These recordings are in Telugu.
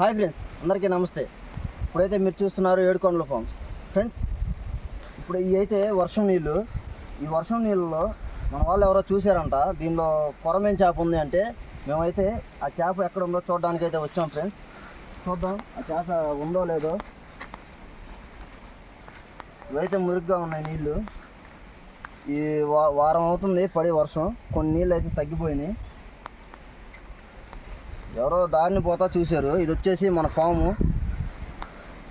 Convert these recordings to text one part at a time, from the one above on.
హాయ్ ఫ్రెండ్స్ అందరికీ నమస్తే. ఇప్పుడైతే మీరు చూస్తున్నారు ఏడుకొండల ఫామ్స్ ఫ్రెండ్స్ ఇప్పుడు ఇవి అయితే వర్షం నీళ్ళు. ఈ వర్షం నీళ్ళలో మన వాళ్ళు ఎవరో చూశారంట దీనిలో కొరమేం చేప ఉంది అంటే మేమైతే ఆ చేప ఎక్కడ ఉందో చూడడానికి అయితే వచ్చాం ఫ్రెండ్స్. చూద్దాం ఆ చేప ఉందో లేదో. ఇవైతే మురిగ్గా ఉన్నాయి నీళ్ళు. ఈ వారం అవుతుంది పడి వర్షం. కొన్ని నీళ్ళు అయితే తగ్గిపోయినాయి. ఎవరో దారిని పోతా చూశారు. ఇది వచ్చేసి మన ఫాము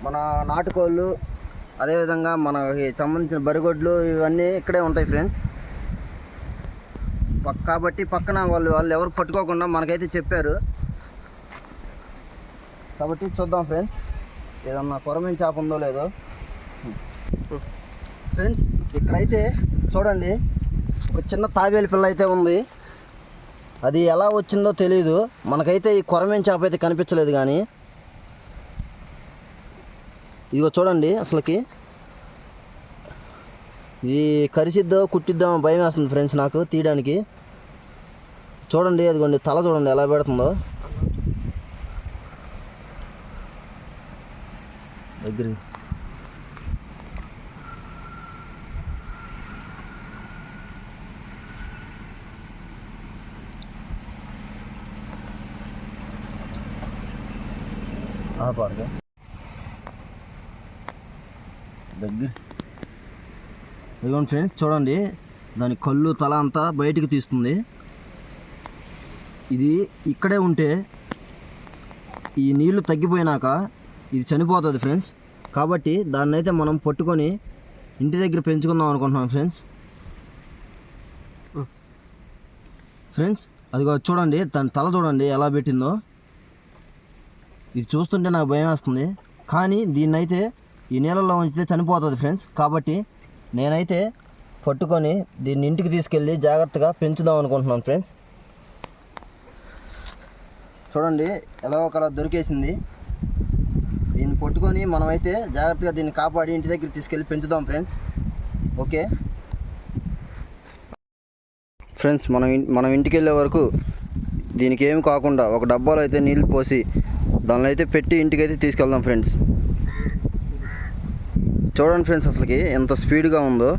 మన నాటుకోళ్ళు అదేవిధంగా మనకి సంబంధించిన బరిగొడ్లు ఇవన్నీ ఇక్కడే ఉంటాయి ఫ్రెండ్స్ కాబట్టి పక్కన వాళ్ళు వాళ్ళు ఎవరు పట్టుకోకుండా మనకైతే చెప్పారు. కాబట్టి చూద్దాం ఫ్రెండ్స్ ఏదన్నా కొరమైన చేప ఉందో లేదో. ఫ్రెండ్స్ ఇక్కడైతే చూడండి ఒక చిన్న తాబేలు పిల్ల అయితే ఉంది. అది ఎలా వచ్చిందో తెలియదు మనకైతే ఈ కొరమేం చేప అయితే కనిపించలేదు కానీ. ఇదిగో చూడండి అసలుకి. ఇది కరిసిద్దో కుట్టిద్దో భయం వేస్తుంది ఫ్రెండ్స్ నాకు తీయడానికి. చూడండి అదిగోండి తల చూడండి ఎలా పెడుతుందో. దగ్గర పాడుగా దగ్గర ఇదిగోండి ఫ్రెండ్స్ చూడండి. దాని కళ్ళు తల అంతా బయటికి తీస్తుంది. ఇది ఇక్కడే ఉంటే ఈ నీళ్ళు తగ్గిపోయినాక ఇది చనిపోతుంది ఫ్రెండ్స్. కాబట్టి దాన్ని అయితే మనం పట్టుకొని ఇంటి దగ్గర పెంచుకుందాం అనుకుంటున్నాం ఫ్రెండ్స్. ఫ్రెండ్స్ అదిగో చూడండి దాని తల చూడండి ఎలా పెట్టిందో. ఇది చూస్తుంటే నాకు భయం వేస్తుంది. కానీ దీన్ని అయితే ఈ నీళ్ళలో ఉంచితే చనిపోతుంది ఫ్రెండ్స్. కాబట్టి నేనైతే పట్టుకొని దీన్ని ఇంటికి తీసుకెళ్ళి జాగ్రత్తగా పెంచుదాం అనుకుంటున్నాను ఫ్రెండ్స్. చూడండి ఎలా ఒకలా దొరికేసింది. దీన్ని పట్టుకొని మనమైతే జాగ్రత్తగా దీన్ని కాపాడి ఇంటి దగ్గర తీసుకెళ్ళి పెంచుదాం ఫ్రెండ్స్. ఓకే? ఫ్రెండ్స్ మనం మనం ఇంటికి వెళ్ళే వరకు దీనికి ఏమి కాకుండా ఒక డబ్బాలో అయితే నీళ్ళు పోసి దానిలో అయితే పెట్టి ఇంటికి అయితే తీసుకెళ్దాం ఫ్రెండ్స్. చూడండి ఫ్రెండ్స్ అసలుకి ఎంత స్పీడ్గా ఉందో.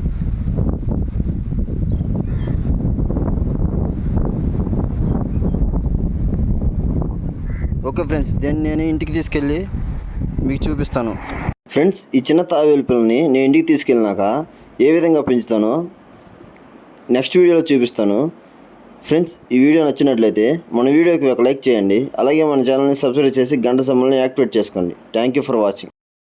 ఓకే ఫ్రెండ్స్ దీన్ని నేను ఇంటికి తీసుకెళ్ళి మీకు చూపిస్తాను. ఫ్రెండ్స్ ఈ చిన్న తావేలు పిల్లని నేను ఇంటికి తీసుకెళ్ళినాక ఏ విధంగా పెంచుతానో నెక్స్ట్ వీడియోలో చూపిస్తాను. ఫ్రెండ్స్ ఈ వీడియో నచ్చినట్లయితే మన వీడియోకి ఒక లైక్ చేయండి. అలాగే మన ఛానల్ని సబ్స్క్రైబ్ చేసి గంట సమయంలో యాక్టివేట్ చేసుకోండి. Thank you for watching